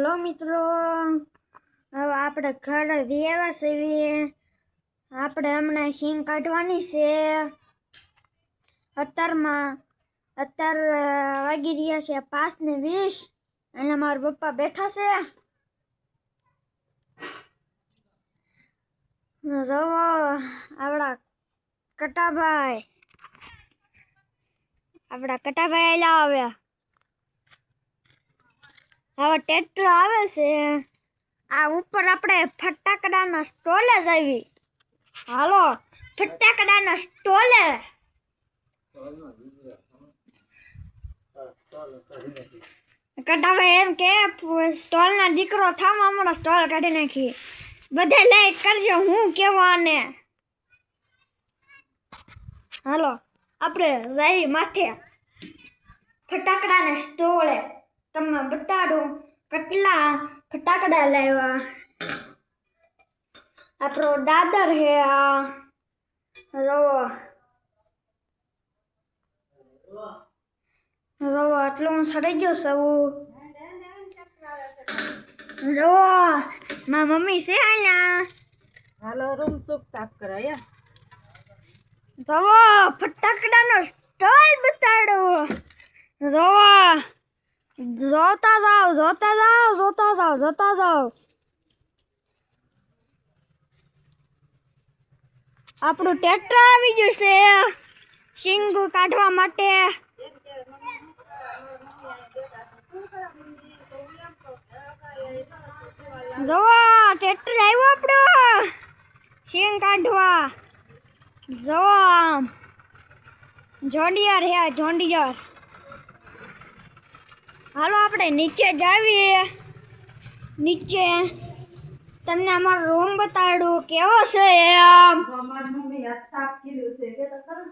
Hello મિત્રો હવે આપણે ઘરે વ્યવા સેવીએ. આપણે હમણાં શીંગ કાઢવાની છે. અત્યારમાં, અત્યારે વાગી રહ્યા છે પાંચ ને વીસ. અને મારા પપ્પા બેઠા છે. જવો આપણા કટાભાઈ. આપણા કટાભાઈ આવ્યા. હવે ટ્રેક્ટર આવે છે. આ ઉપર આપણે ફટાકડાના સ્ટોલે આવી. હાલો, ફટાકડાના સ્ટોલે. કટાવે એમ કે, સ્ટોલના દીકરો થામ હમણાં સ્ટોલ કાઢી નાખી. બધે લાઈક કરજો, હું કેવા આને? હાલો, આપણે જઈ માથે. ફટાકડાના સ્ટોલે. તમને બતાડું કેટલા ફટાકડા લાવ્યા. આપણો દાદર હે આ. રવો. રવો આટલો હું સડી ગયો સૌ. જો મા મમ્મી છે અહીંયા. હાલો રૂમ સુખ સાફ કરાયા રવો ફટાકડાનો સ્ટોલ બતાડો. રવો. જોતા જાઓ જોતા જાઓ જોતા જાઓ જોતા જાઓ આપણું ટ્રેક્ટર આવી ગયું છે. સિંગ કાઢવા માટે. જુઓ ટ્રેક્ટર આવ્યો આપણો. સિંગ કાઢવા. જુઓ જોડિયાર હે જોડિયાર. હાલો આપણે નીચે જાવીએ. નીચે. તમને અમારો રૂમ બતાડું. કેવો છે ખરા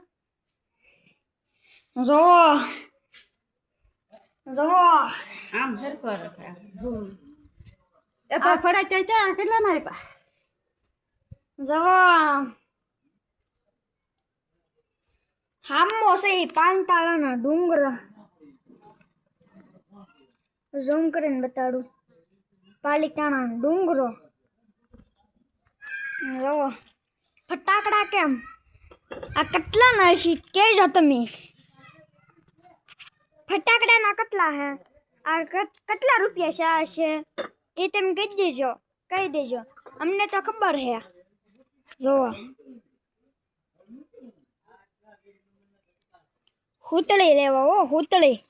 જો. જો. આમ હરકો રખા રૂમ એ પા ફડા ચા ચા કેટલા ના આપ્યા જો. હામો છે પાંચ તાળાના ડુંગર. ઝૂમ કરીને બતાડું. પાલિતાણાનો ડુંગરો. જો ફટાકડા કેમ? આ કેટલા ના છે કહેજો તમે. ફટાકડાના કેટલા હે? આ કટ- કેટલા રૂપિયા છે? આ છે? એ તમે કહી દેજો. કહી દેજો. અમને તો ખબર હે. જોવા. હુતળી લેવા ઓ હુતળી.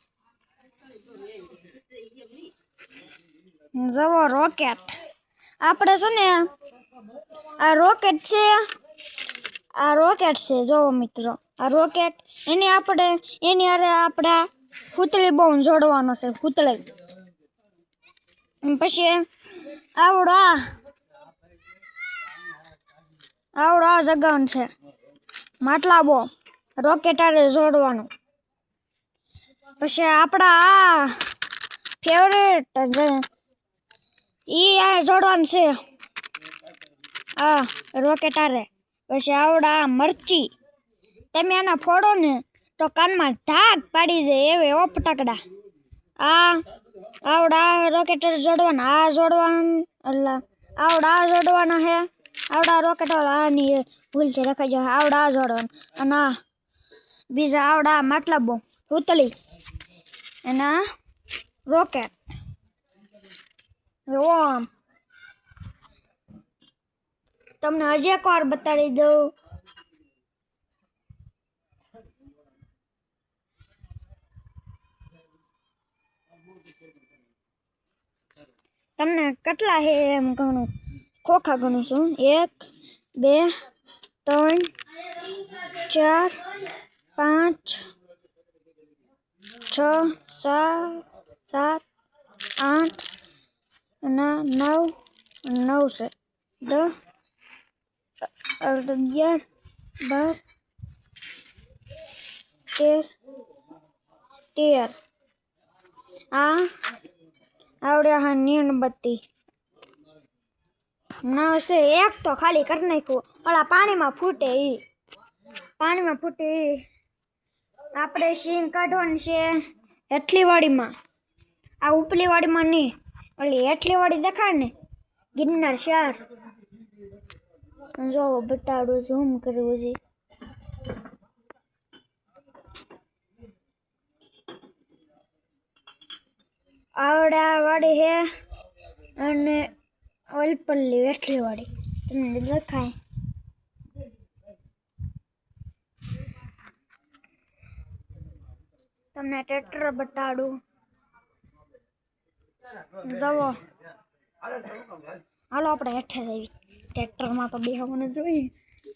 જવો રોકેટ. આપણે છે ને આ રોકેટ છે, આ રોકેટ છે જોવો મિત્રો. આ રોકેટ, એની આપણે, એની અરે આપણે પૂતળી બહુ જોડવાનો છે, પૂતળી. પછી આવડો આ. આવડો આ જગાન છે. માટલા બહુ, રોકેટ આરે જોડવાનું. પછી આપણા આ ફેવરેટ ઈ આ જોડવાનું છે. આ રોકેટ આરે. પછી આવડા મરચી. તમે આના ફોડો ને તો કાનમાં ધાક પાડી જાય એવે ઓ ફટાકડા. આ, આવડા રોકેટ જોડવાના, આ જોડવાનું એટલે આવડા આ જોડવાના હે. આવડા રોકેટ આની ભૂલથી રખાઈ જાય. આવડા આ જોડવાના. અને આ, બીજા આવડા માટલા બહુ ઉતળી એના રોકેટ. જો આમ. તમને હજી એક વાર બતાડી દઉં. તમને કેટલા હે એમ ગણું ખોખા ગણું છું એક, બે, ત્રણ, ચાર, પાંચ, છ, સાત સાત, આઠ અને નવ નવ છે દસ અગિયાર બાર તેર તેર આ આવડ્યા હા મીણબત્તી ના છે એક તો ખાલી કરી નાખ્યું ઓલા પાણીમાં ફૂટે ઈ પાણીમાં ફૂટે ઈ આપણે શીંગ કાઢવાની છે એટલી વાડીમાં આ ઉપલી વાડીમાં નહીં ઓલી એટલી વાળી દેખાય ને? ગિરનાર શહેર. જો, બતાડું ઝૂમ કરવું છે. આવડા વાળી હે અને ઓલપલ્લી વેઠલી વાળી. તમને દેખાય? તમને ટ્રેક્ટર બતાડું. જવો હાલો, આપણે હેઠે જઈએ. ટ્રેક્ટરમાં તો બેહવાનું જોઈએ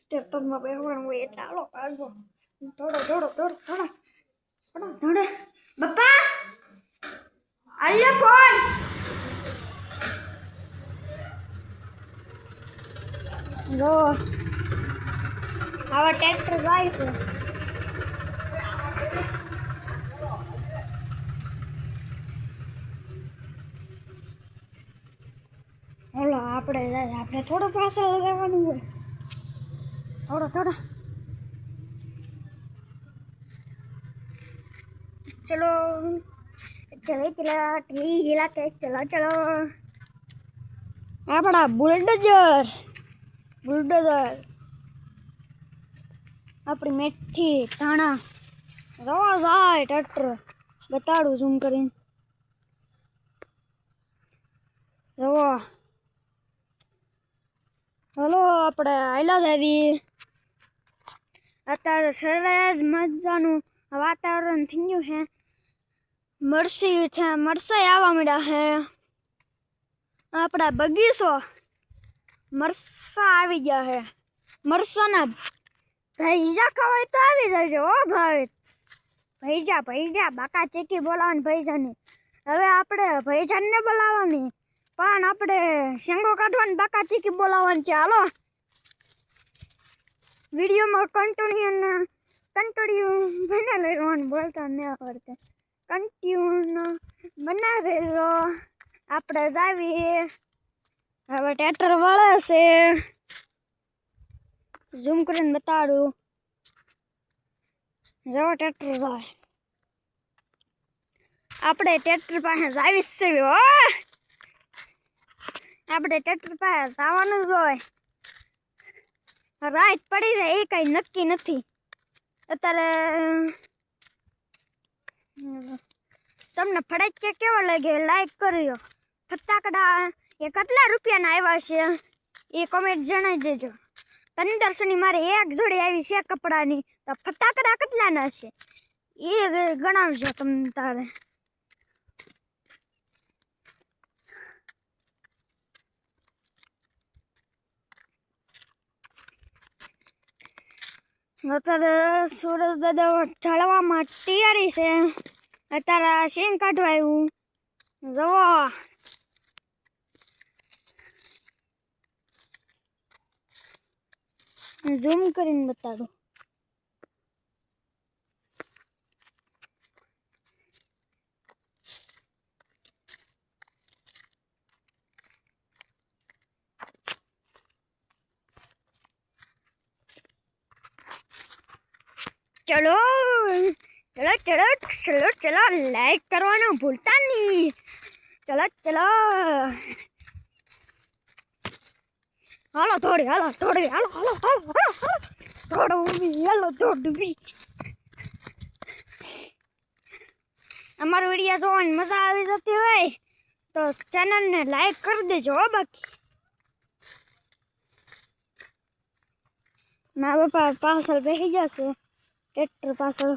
ટ્રેક્ટરમાં બેહવાનું હોય એટલે હાલો આગો થોડો થોડો થોડો થોડો થોડો થોડો બપ્પા આલ્યો ફોન! જો. આવા ટ્રેક્ટર જાય છે ઓલો આપણે આપણે થોડો પાછળ લગાવવાનું હોય. થોડો થોડો. ચલો ચલો ચલો, ટીવી હિલા કે ચલો ચલો. આપણા બુલડોઝર. બુલડોઝર. આપણી મેથી ધાણા. જવા જાય ટ્રેક્ટર. બતાડું ઝૂમ કરીને. જવો. હલો, આપણે આયલા જ આવી. અત્યારે સરસ મજાનું વાતાવરણ થઈ ગયું છે. મરસી છે, મરસાઈ આવવા મળ્યા છે. આપણા બગીચો મરસા આવી ગયા છે. મરસાના ભૈજા ખવાય તો આવી જાય છે ઓ ભાઈ. ભૈજા ભૈજા, બાકા ચીકી બોલાવાની ભૈજાની. હવે આપણે ભૈજાને બોલાવવાની. પણ આપણે શેંગો કાઢવાની બાકા ચીકી બોલાવવાની છે. હાલો. વિડીયોમાં કન્ટિન્યુ કન્ટિન્યુ બના રહેવાનું બોલતા ન આવડતે. કન્ટિન્યુ બના રહેજો આપણે જાવીએ હવે ટેટર વળે છે. ઝૂમ કરીને બતાડું. જો ટેટર જાય. આપણે ટેટર પાસે જાવી છે. હો. આપણે ટ્રેક્ટર પાસે જવાનું જ હોય. રાત પડી જાય, એ કઈ નક્કી નથી. અત્યારે, તમને ફટાકડા કેવો લાગે લાઈક કર્યો. ફટાકડા એ કેટલા રૂપિયાના આવ્યા છે? એ કોમેન્ટ જણાવી દેજો. પંદરસોની મારે એક જોડી આવી છે કપડાની. તો ફટાકડા કેટલાના છે? એ ગણાવજો તમને તારે. અત્યારે સુરજ દાદા ઢળવામાં તૈયારી છે. અત્યારે શેંગ કાઢવા આવ્યું જવો ઝૂમ કરીને બતાડું. ચલો ચલો ચલો ચલો ચલો લાઈક કરવાનું ભૂલતા નહીં ચલો ચલો હાલો થોડી હાલો થોડી હાલો હાલો હાલો હાલો હાલો થોડું ઊભી હાલો થોડું ઊભી અમારો વીડિયો જોવાની મજા આવી જતી હોય તો ચેનલને લાઈક કરી દેજો, હો, બાકી. મા બાપા પાછળ બેસી જશે. ટ્રેક્ટર પાછળ.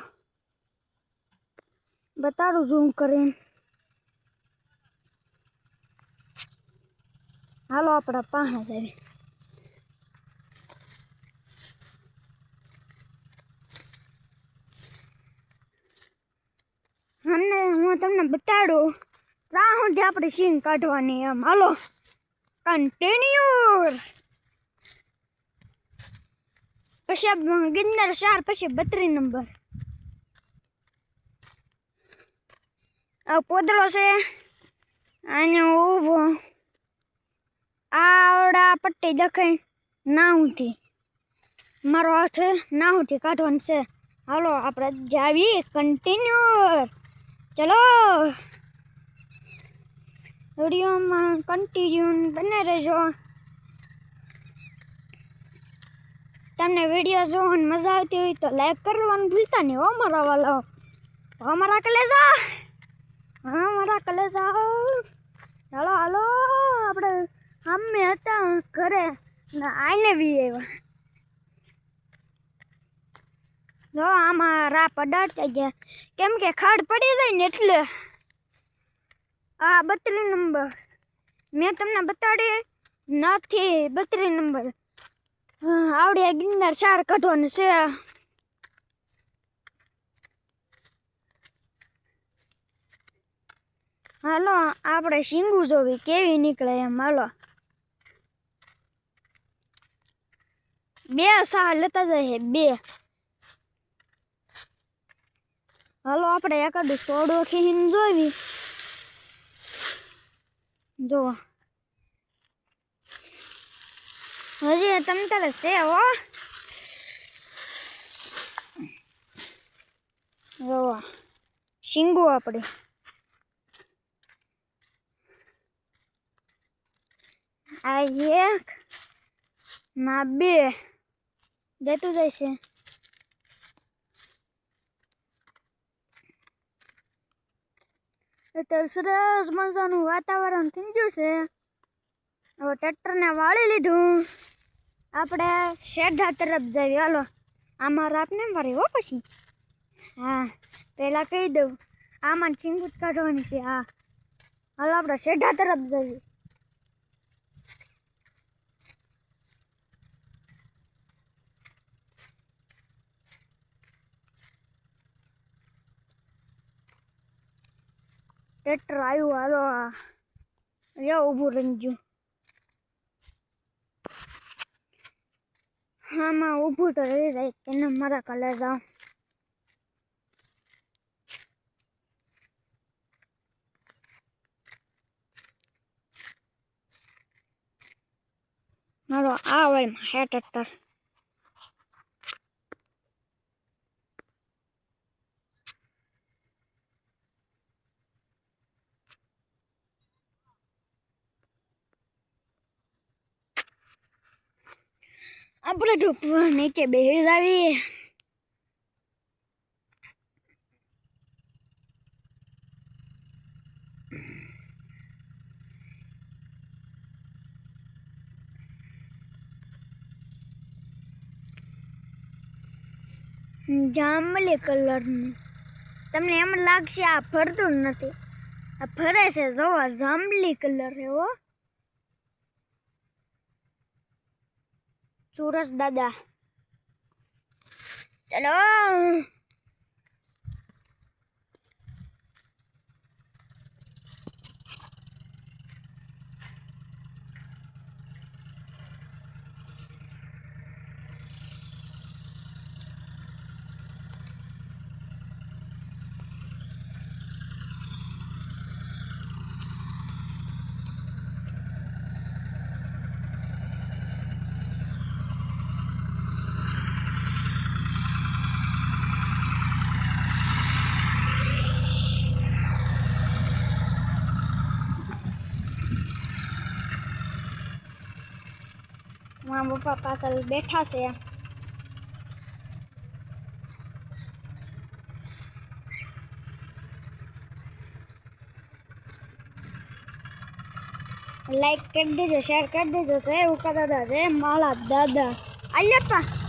બતાડું ઝૂમ કરીને. હાલો, આપણા પાસે જાય અને હું તમને બતાડું ત્યાં સુધી આપણે સીન કાઢવાની એમ. હાલો કન્ટિન્યુ પછી ગિરનાર ચાર પછી બત્રીસ નંબર. આ પોદળો છે અને ઊભો. આવડા પટ્ટી દેખાય નાહુથી. મારો હાથ નાહુથી કાઢવાનું છે. હાલો, આપણે જાવી કન્ટિન્યુ ચલો. વિડીયોમાં કન્ટિન્યુ બને રહેજો. તમને વીડિયો જોવાની મજા આવતી હોય તો લાઈક કરવાનું ભૂલતા નહીં હો મારા વાલો. હો મારા કલેજા. હા મારા કલેજા ચાલો હાલો આપણે અમે હતા ઘરે. ને આઈને બી આવ્યા. જો, આમાં રા પડાડતા ગયા. કેમ કે ખાડ પડી જાય ને એટલે. આ બત્રીસ નંબર. મેં તમને બતાડી નથી બત્રીસ નંબર. આવડે ગિરનાર ચાર કાઢવાનું છે. હાલો, આપણે શીંગું જોવી, કેવી નીકળે એમ, હાલો. બે સાહ લેતા જાય બે. હાલો, આપણે એકાદું સોડો ખીને જોવી. જો હજી તમ તારે છે હો. જો શીંગુ આપણે આ એક, ના, બે. દેતું જશે. અત્યારે સરસ મજાનું વાતાવરણ થઈ ગયું છે. હવે ટ્રેક્ટરને વાળી લીધું. આપણે શેઢા તરફ જઈએ. હાલો, આમાં આપને મારે હો પછી. હા, પહેલાં કહી દઉં, આમાં ચીંગુત કાઢવાની છે, હા. હાલો, આપણે શેઢા તરફ જઈએ. ટ્રેક્ટર આવ્યું, હાલો, આ. ઊભું રહી આમાં ઊભું તો રહી જાય તેને મારા કલર જાઓ મારો આ હોય હેટ ટ્રેક્ટર આપણે ધૂપ નીચે બેસી જાવી. જાંબલી કલરનું. તમને એમ લાગશે આ ફરતું જ નથી. આ ફરે છે, જોવા, જાંબલી કલર એવો સુરજ દાદા ચલો મારા પપ્પા પાછળ બેઠા છે. લાઈક કરી દેજો શેર કરી દેજો, તો એવું કરતા રે માલા દાદા. અલ્યપ્પા